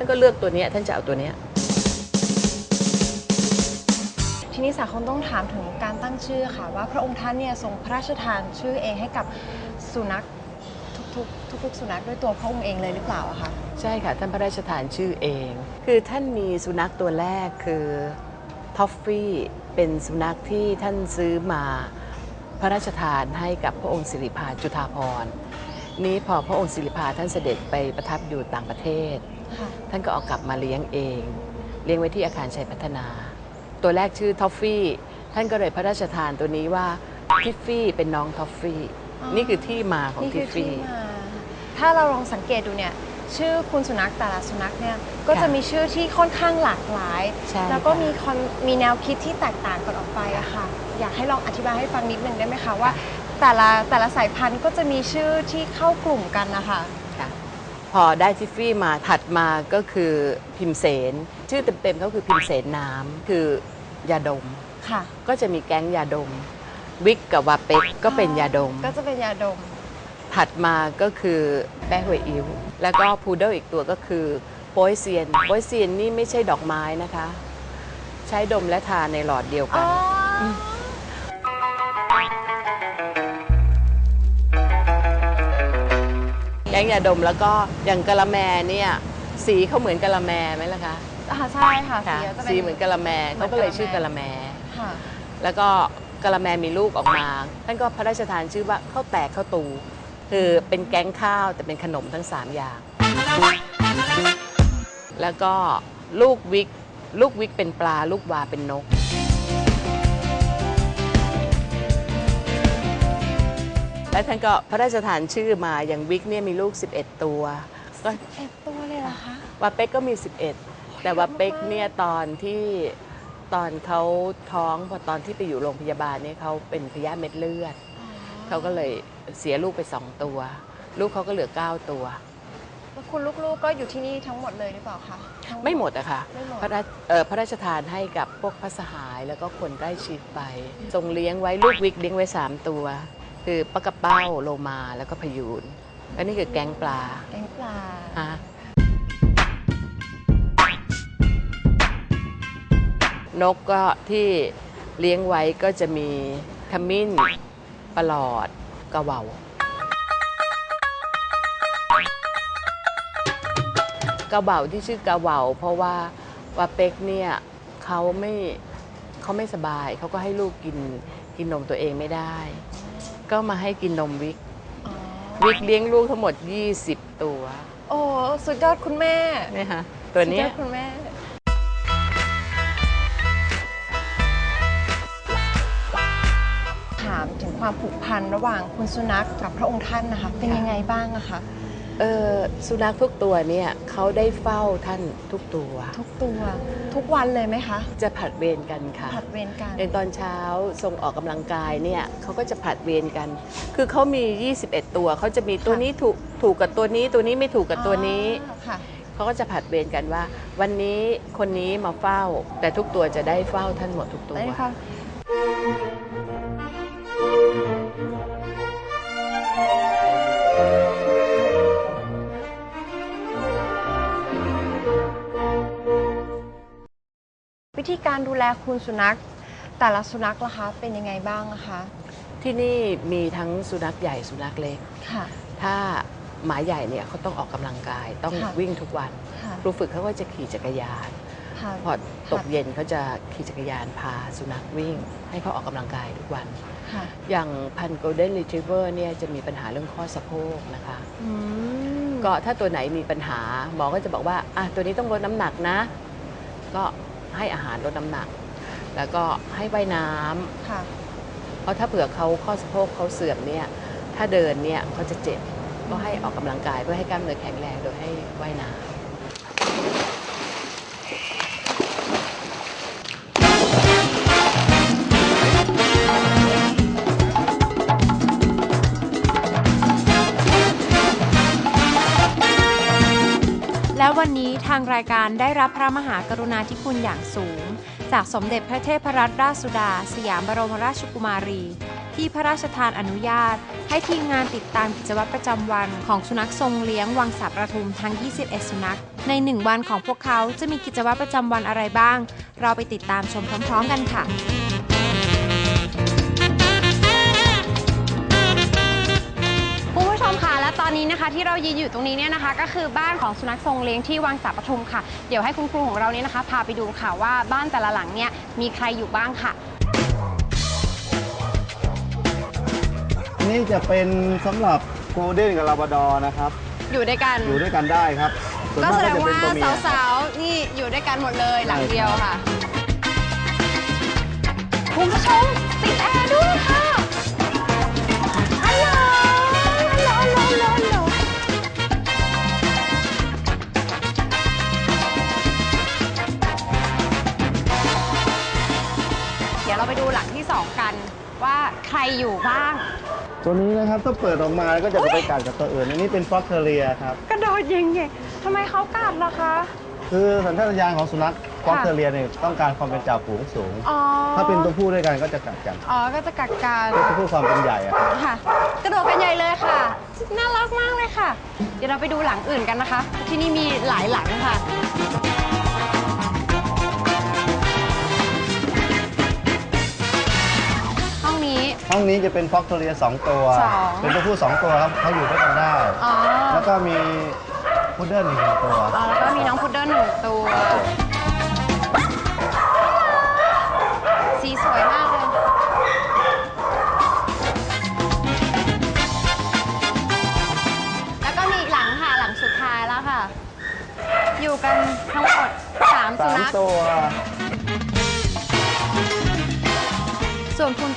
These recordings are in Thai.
ท่านก็เลือกตัวเนี้ยท่านจะเอาตัวเนี้ย ทีนี้สาคมต้องถามถึงการตั้งชื่อค่ะ ว่าพระองค์ท่านเนี่ยทรงพระราชทานชื่อเองให้กับสุนัขทุกๆทุกๆสุนัขด้วยตัวพระองค์เองเลยหรือเปล่าอะคะใช่ค่ะ ท่านพระราชทานชื่อเอง คือท่านมีสุนัขตัวแรกคือทอฟฟี่เป็นสุนัขที่ท่านซื้อมาพระราชทานให้กับพระองค์สิริพาจุฑาภรณ์นี้พอพระองค์สิริพาท่านเสด็จไปประทับอยู่ต่างประเทศค่ะ ท่านก็เอากลับมาเลี้ยงเอง เลี้ยงไว้ที่อาคารชัยพัฒนา ตัวแรกชื่อทอฟฟี่ ท่านก็เลยพระราชทานตัวนี้ว่าทิฟฟี่เป็นน้องทอฟฟี่ นี่คือที่มาของนี่ทิคืฟที่ฟี่ มาถ้าเราลองสังเกตดูเนี่ย ชื่อคุณสุนัขแต่ละสุนัขเนี่ย ก็จะมีชื่อที่ค่อนข้างหลากหลาย ใช่แล้วก็ค่ะ มีคอนมีแนวคิดที่แตกต่างกันออกไปอะค่ะ อยากให้ลองอธิบายให้ฟังนิดนึงได้ไหมคะว่า แต่ละแต่ละสายพันธุ์ก็จะมีชื่อที่เข้ากลุ่มกันนะคะค่ะ พอได้ทิฟฟี่มาถัดมาก็คือพิมเสน ชื่อเต็มๆเขาคือพิมเสนน้ำคือยาดม ค่ะ ก็จะมีแก๊งยาดม วิกกับวาเป็กก็เป็นยาดม ก็จะเป็นยาดม ถัดมาก็คือแป้หวยอิวแล้วก็พูเดิลอีกตัวก็คือโปยเซียนโปยเซียนนี่ไม่ใช่ดอกไม้นะคะ ใช้ดมและทาในหลอดเดียวกัน งยาดมแล้วก็อย่างกะละแมเนี่ยสีเขาเหมือนกะละแมไหมล่ะคะอ่าใช่ค่ะค่ะสีจะเป็นสีเหมือนกะละแมเขาก็เลยชื่อกะละแม ค่ะแล้วก็กะละแมมีลูกออกมา ท่านก็พระราชทานชื่อว่าข้าวแตกข้าวตู คือเป็นแก๊งข้าวแต่เป็นขนมทั้ง 3 อย่าง แล้วก็ลูกวิก ลูกวิกเป็นปลา ลูกวาเป็นนก และท่านก็พระราชทานชื่อมาอย่างวิกเนี่ยมีลูก 11 ตัว ก็เอ็ดตัวเลยเหรอคะวาเป็กก็มี 11 แต่วาเป็กเนี่ยตอนที่ตอนเขาท้องพอตอนที่ไปอยู่โรงพยาบาลเนี่ยเขาเป็นพยาธิเม็ดเลือด เขาก็เลยเสียลูกไปสองตัว ลูกเขาก็เหลือ 9 ตัว แล้วคุณลูกๆก็อยู่ที่นี่ทั้งหมดเลยหรือเปล่าคะทั้งไม่หมดอะค่ะไม่หมด พระราชเอ่อพระราชทานให้กับพวกพระสหายแล้วก็คนใกล้ชิดไปทรงเลี้ยงไว้ลูกวิกเลี้ยงไว้ 3 ตัว คือปลากระเป้าโลมาแล้วก็พยูนและนี่คือแก๊งปลาแกงปลาฮะนกก็ที่เลี้ยงไว้ก็จะมีขมิ้นปลอดกระเหว่ากระเหว่าที่ชื่อกระเหว่าเพราะว่าว่าเป็กเนี่ยเขาไม่เขาไม่สบายเขาก็ให้ลูกกินกินนมตัวเองไม่ได้ ก็มาให้กินนมวิกอ๋อวิกเลี้ยงลูกทั้งหมด 20 ตัว โอ้สุดยอดคุณแม่เนี่ยฮะตัวเนี้ยสุดยอดคุณแม่ ถามถึงความผูกพันระหว่างคุณสุนัขกับพระองค์ท่านนะคะ เป็นยังไงบ้างอะคะ เออสุนัขทุกตัวเนี่ยเขาได้เฝ้าท่านทุกตัว ทุกตัว ทุกวันเลยไหมคะ จะผลัดเวรกันค่ะผัดเวรกันอย่างตอนเช้าทรงออกกำลังกายเนี่ยเขาก็จะผลัดเวรกัน คือเขามี 21 ตัวเขาจะมีตัวนี้ถูกถูกกับตัวนี้ ตัวนี้ไม่ถูกกับตัวนี้อ๋อค่ะเขาก็จะผลัดเวรกันว่า วันนี้คนนี้มาเฝ้า แต่ทุกตัวจะได้เฝ้าท่านหมดทุกตัว วิธีการดูแลคุณสุนัข แต่ละสุนัขล่ะคะ เป็นยังไงบ้างอะคะ ที่นี่มีทั้งสุนัขใหญ่สุนัขเล็ก ค่ะ ถ้าหมาใหญ่เนี่ยเขาต้องออกกำลังกายต้องค่ะ วิ่งทุกวัน ค่ะครูฝึกเขาก็จะขี่จักรยาน ค่ะ พอตกเย็นเขาจะขี่จักรยานพาสุนัขวิ่ง ให้เขาออกกำลังกายทุกวัน ค่ะอย่างพัน Golden Retriever เนี่ยจะมีปัญหาเรื่องข้อสะโพกนะคะ อืมก็ถ้าตัวไหนมีปัญหาหมอก็จะบอกว่าอะตัวนี้ต้องลดน้ำหนักนะ ก็ ให้อาหารลดน้ำหนัก แล้วก็ให้ว่ายน้ำค่ะเพราะถ้าเผื่อเขาข้อสะโพกเขาเสื่อมเนี่ยถ้าเดินเนี่ยเขาจะเจ็บก็ให้ออกกำลังกายเพื่อให้กล้ามเนื้อแข็งแรงโดยให้ว่ายน้ำ วันนี้ทางรายการได้รับพระมหากรุณาธิคุณอย่างสูง จากสมเด็จพระเทพรัตนราชสุดา สยามบรมราชกุมารี ที่พระราชทานอนุญาต ให้ทีมงานติดตามกิจวัตรประจำวันของสุนัขทรงเลี้ยงวังสาประทุมทั้ง 21 สุนัข ใน 1 วันของพวกเขาจะมีกิจวัตรประจำวันอะไรบ้าง เราไปติดตามชมพร้อม ๆ กันค่ะ ตอนนี้นะคะที่เรายืนอยู่ตรงนี้เนี่ยนะคะ ก็คือบ้านของสุนัขทรงเลี้ยงที่วังสาปทุมค่ะ เดี๋ยวให้คุณครูของเราเนี่ยนะคะ พาไปดูค่ะว่าบ้านแต่ละหลังเนี่ยมีใครอยู่บ้างค่ะนี่จะเป็นสำหรับโกลเด้นกับลาบราดอร์นะครับ อยู่ด้วยกัน อยู่ด้วยกันได้ครับส่วนก็มากแสดก็งจะเป็นว่าตัวเมีย สาวๆ นี่อยู่ด้วยกันหมดเลยหลังเดียวค่ะคุณผู้ชมติดแอร์ด้วยค่ะ ตัวนี้นะครับถ้าเปิดออกมาแล้วก็จะไปกัดกับตัวอื่นอันนี้เป็นฟ็อกเทเรียครับกระโดดยิงไงทำไมเขากัดล่ะคะ คือสัญชาตญาณของสุนัขฟ็อกเทเรียเนี่ยต้องการความเป็นจ่าฝูงสูง อ๋อ ถ้าเป็นตัวผู้ด้วยกันก็จะกัดกันอ๋อ ก็จะกัดกันเพื่อเพื่อความเป็นใหญ่อะครับค่ะ กระโดดกันใหญ่เลยค่ะ น่ารักมากเลยค่ะ เดี๋ยวเราไปดูหลังอื่นกันนะคะ ที่นี่มีหลายหลังค่ะ องนี้จะเป็นฟ็อกเทเรียสองตัว สองเป็นตัวผู้สองตัวครับเขาอยู่ด้วยกันได้ อ๋อ แล้วก็มีพุดเดิ้ลอีกหนึ่งตัว อ๋อแล้วก็มีน้องพุดเดิ้ลหนึ่งตัวสีส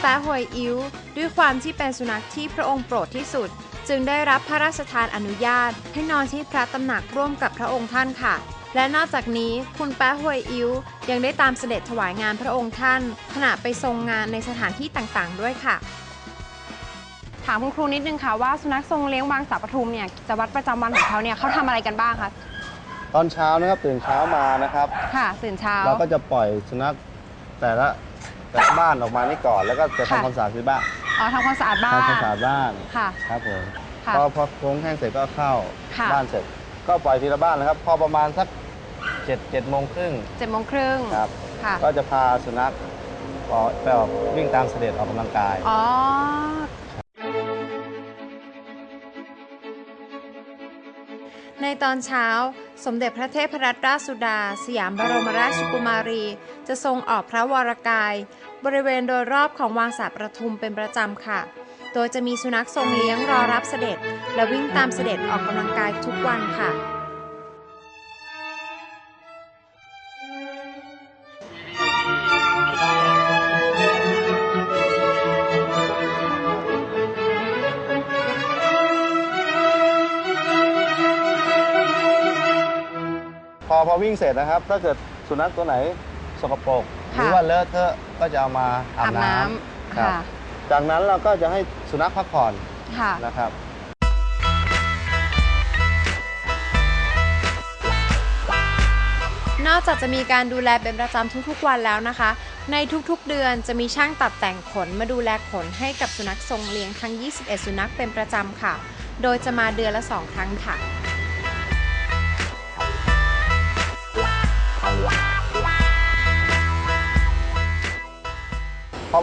แป๊ะหวยอิ้ว ด้วยความที่เป็นสุนัขที่พระองค์โปรดที่สุด จึงได้รับพระราชทานอนุญาต ให้นอนที่พระตำหนักร่วมกับพระองค์ท่านค่ะ และนอกจากนี้คุณแป๊ะหวยอิ้ว ยังได้ตามเสด็จถวายงานพระองค์ท่าน ขณะไปทรงงานในสถานที่ต่างๆ ด้วยค่ะ ถามคุณครูนิดนึงค่ะว่าสุนัขทรงเลี้ยงบางสาปทุมเนี่ยกิจวัตรประจำวันของเขาเนี่ยเขาทำอะไรกันบ้างคะตอนเช้านะครับตื่นเช้ามานะครับ ค่ะตื่นเช้า เราก็จะปล่อยสุนัขแต่ละ แต่ละบ้านออกมานี่ก่อน แล้วก็จะค่ะทำความสะอาดที่บ้านอ๋อทำความสะอาดบ้านทำความสะอาดบ้านค่ะ ครับผมค่ะพอพอโค้งแห้งเสร็จก็เข้าค่ะ บ้านเสร็จ ก็ปล่อยทีละบ้านนะครับ พอประมาณสักเจ็ดเจ็ดโมงครึ่งเจ็ดโมงครึ่งครับ ค่ะก็จะพาสุนัขออกไปออกวิ่งตามเสด็จออกกำลังกาย อ๋อ ตอนเช้า สมเด็จพระเทพรัตนราชสุดา สยามบรมราชกุมารี จะทรงออกพระวรกาย บริเวณโดยรอบของวังสาประทุมเป็นประจำค่ะ โดยจะมีสุนัขทรงเลี้ยงรอรับเสด็จ และวิ่งตามเสด็จออกกำลังกายทุกวันค่ะ วิ่งเสร็จนะครับ ถ้าเกิดสุนัขตัวไหนสกปรกหค่ะรือว่าเลอะเทอะก็จะเอามาอาอาบบน้น้ำำครับค่ะจากนั้นเราก็จะให้สุนัขพักผ่อนค่ะนะครับนอกจากจะมีการดูแลเป็นประจำทุกๆวันแล้วนะคะ ในทุกๆเดือนจะมีช่างตัดแต่งขนมาดูแลขนให้กับสุนัขทรงเลี้ยงทั้ง 21 สุนัขเป็นประจำค่ะ โดยจะมาเดือนละ 2 ครั้งค่ะ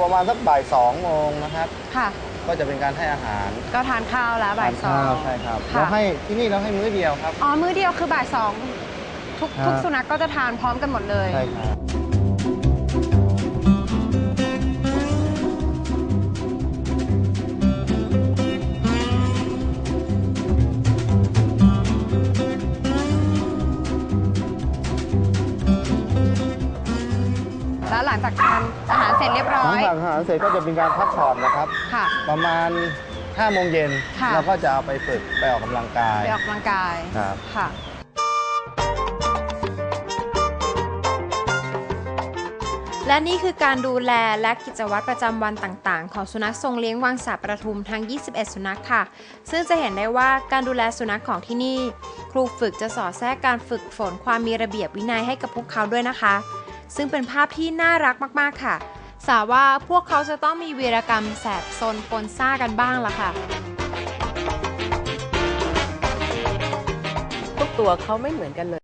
ประมาณสักบ่ายสองโมงนะครับ ค่ะ ก็จะเป็นการให้อาหารก็ทานข้าวแล้วบ่ายสอทนข้วงใช่ครับค่ะ เราให้ที่นี่เราให้มื้อเดียวครับ อ๋อ มื้อเดียวคือบ่ายสองทุกครับทุกสุนัขก็จะทานพร้อมกันหมดเลย ใช่ครับ หอลังยจากอาหารเสร็จก็จะเป็นการพักผ่อนนะครับ ค่ะ ประมาณ5โมงเย็นค่ะ เราก็จะเอาไปฝึกไปออกกำลังกาย ไปออกกำลังกายครับ ค่ะ และนี่คือการดูแลและกิจวัตรประจำวันต่างๆ ของสุนัขทรงเลี้ยงวังสาประทุมทั้ง 21 สุนัขค่ะ ซึ่งจะเห็นได้ว่าการดูแลสุนัขของที่นี่ ครูฝึกจะสอดแทรกการฝึกฝนความมีระเบียบวินัยให้กับพวกเขาด้วยนะคะ ซึ่งเป็นภาพที่น่ารักมากๆค่ะ สาว่าพวกเขาจะต้องมีวีรกรรมแสบซนปนซ่ากันบ้างละค่ะทุกตัวเขาไม่เหมือนกันเลย